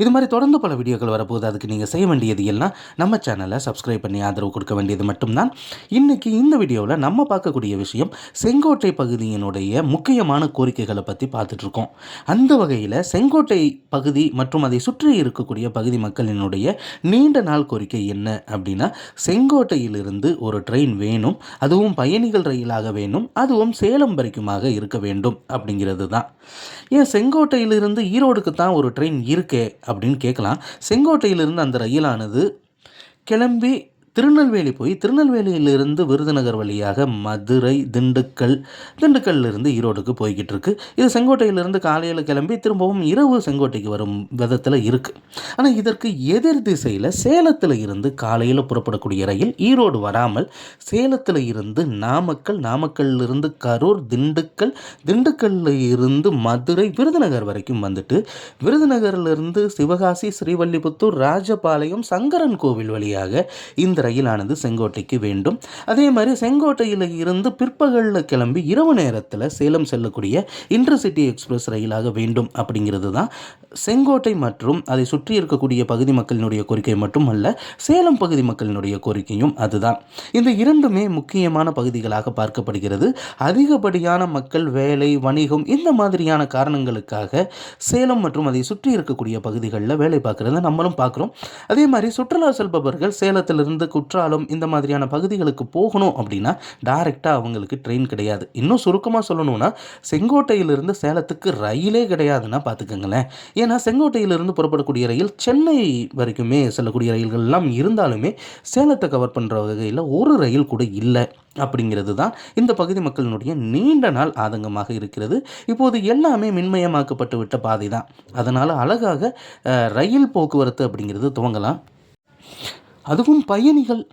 இது மாதிரி தொடர்ந்து பல வீடியோக்கள் வரப்போகுது. அதுக்கு நீங்கள் செய்ய வேண்டியது எல்லாம் நம்ம சேனலை சப்ஸ்கிரைப் பண்ணி ஆதரவு கொடுக்க வேண்டியது மட்டும்தான். இன்றைக்கி இந்த வீடியோவில் நம்ம பார்க்கக்கூடிய விஷயம் செங்கோட்டை பகுதியினுடைய முக்கியமான கோரிக்கைகளை பற்றி பார்த்துட்ருக்கோம். அந்த வகையில் செங்கோட்டை பகுதி மற்றும் அதை சுற்றி இருக்கக்கூடிய பகுதி மக்களினுடைய நீண்ட நாள் கோரிக்கை என்ன அப்படின்னா செங்கோட்டையிலிருந்து ஒரு ட்ரெயின் வேணும் அதுவும் பயணிகள் ரயிலாக வேணும் அதுவும் சேலம் வரைக்குமாக இருக்க வேண்டும் அப்படிங்கிறது தான் ஏன் செங்கோட்டையிலிருந்து ஈரோடுக்கு தான் ஒரு ட்ரெயின் இருக்கே? அப்படின்னு கேட்கலாம். செங்கோட்டையிலிருந்து அந்த ரயிலானது கிளம்பி திருநெல்வேலி போய் திருநெல்வேலியிலிருந்து விருதுநகர் வழியாக மதுரை திண்டுக்கல் திண்டுக்கல்லிருந்து ஈரோடுக்கு போய்கிட்டு இருக்கு. இது செங்கோட்டையிலிருந்து காலையில் கிளம்பி திரும்பவும் இரவு செங்கோட்டைக்கு வரும் விதத்தில் இருக்குது ஆனால் இதற்கு எதிர் திசையில் சேலத்தில் இருந்து காலையில் புறப்படக்கூடிய ரயில் ஈரோடு வராமல் சேலத்தில் இருந்து நாமக்கல் நாமக்கல்லிருந்து கரூர் திண்டுக்கல் திண்டுக்கல்ல இருந்து மதுரை விருதுநகர் வரைக்கும் வந்துட்டு விருதுநகர்லேருந்து சிவகாசி ஸ்ரீவல்லிபுத்தூர் ராஜபாளையம் சங்கரன் கோவில் வழியாக இந்த ரயிலானது செங்கோட்டைக்கு வேண்டும். அதே மாதிரி செங்கோட்டையில் இருந்து பிற்பகலில் கிளம்பி இரவு நேரத்தில் சேலம் செல்லக்கூடிய இன்டர்சிட்டி எக்ஸ்பிரஸ் ரயிலாக வேண்டும் அப்படிங்கிறது தான் செங்கோட்டை மற்றும் அதை சுற்றி இருக்கக்கூடிய பகுதி மக்களினுடைய கோரிக்கை மட்டுமல்ல சேலம் பகுதி மக்களினுடைய கோரிக்கையும் அதுதான். இந்த இரண்டுமே முக்கியமான பகுதிகளாக பார்க்கப்படுகிறது. அதிகப்படியான மக்கள் வேலை வணிகம் இந்த மாதிரியான காரணங்களுக்காக சேலம் மற்றும் அதை சுற்றி இருக்கக்கூடிய பகுதிகளில் வேலை பார்க்குறத நம்மளும் பார்க்குறோம். அதே மாதிரி சுற்றுலா செல்பவர்கள் சேலத்திலிருந்து குற்றாலம் இந்த மாதிரியான பகுதிகளுக்கு போகணும் அப்படின்னா டைரெக்டாக அவங்களுக்கு ட்ரெயின் கிடையாது. இன்னும் சுருக்கமாக சொல்லணும்னா செங்கோட்டையிலிருந்து சேலத்துக்கு ரயிலே கிடையாதுன்னா பார்த்துக்கோங்களேன். ஏன்னா செங்கோட்டையிலிருந்து புறப்படக்கூடிய ரயில் சென்னை வரைக்குமே செல்லக்கூடிய ரயில்கள்லாம் இருந்தாலுமே சேலத்தை கவர் பண்ணுற வகையில் ஒரு ரயில் கூட இல்லை அப்படிங்கிறது தான் இந்த பகுதி மக்களினுடைய நீண்ட நாள் ஆதங்கமாக இருக்கிறது. இப்போது எல்லாமே மின்மயமாக்கப்பட்டு விட்ட பாதை தான் அதனால் அழகாக ரயில் போக்குவரத்து அப்படிங்கிறது துவங்கலாம். அதுவும் பயணிகள்.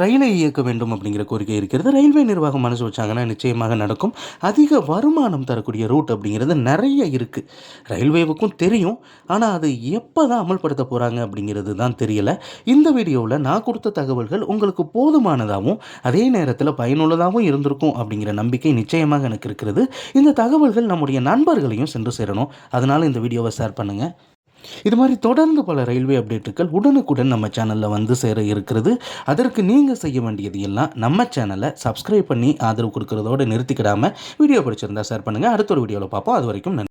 ரயிலை இயக்க வேண்டும் அப்படிங்கிற கோரிக்கை இருக்கிறது. ரயில்வே நிர்வாகம் மனசு வச்சாங்கன்னா நிச்சயமாக நடக்கும். அதிக வருமானம் தரக்கூடிய ரூட் அப்படிங்கிறது நிறைய இருக்குது ரயில்வேவுக்கும் தெரியும். ஆனால் அது எப்போ தான் அமல்படுத்த போகிறாங்க அப்படிங்கிறது தான் தெரியலை. இந்த வீடியோவில் நான் கொடுத்த தகவல்கள் உங்களுக்கு போதுமானதாகவும் அதே நேரத்தில் பயனுள்ளதாகவும் இருந்திருக்கும் அப்படிங்கிற நம்பிக்கை நிச்சயமாக எனக்கு இருக்கிறது. இந்த தகவல்கள் நம்முடைய நண்பர்களையும் சென்று சேரணும். அதனால் இந்த வீடியோவை ஷேர் பண்ணுங்கள் இது மாதிரி தொடர்ந்து பல ரயில்வே அப்டேட்டுகள் உடனுக்குடன் நம்ம சேனலில் வந்து சேர இருக்கிறது. அதற்கு நீங்கள் செய்ய வேண்டியது எல்லாம் நம்ம சேனலை சப்ஸ்கிரைப் பண்ணி ஆதரவு கொடுக்கறதோடு நிறுத்திக்கிடாமல் வீடியோ பிடிச்சிருந்தா ஷேர் பண்ணுங்கள் அடுத்த ஒரு வீடியோவில் பார்ப்போம். அது வரைக்கும் நன்றி.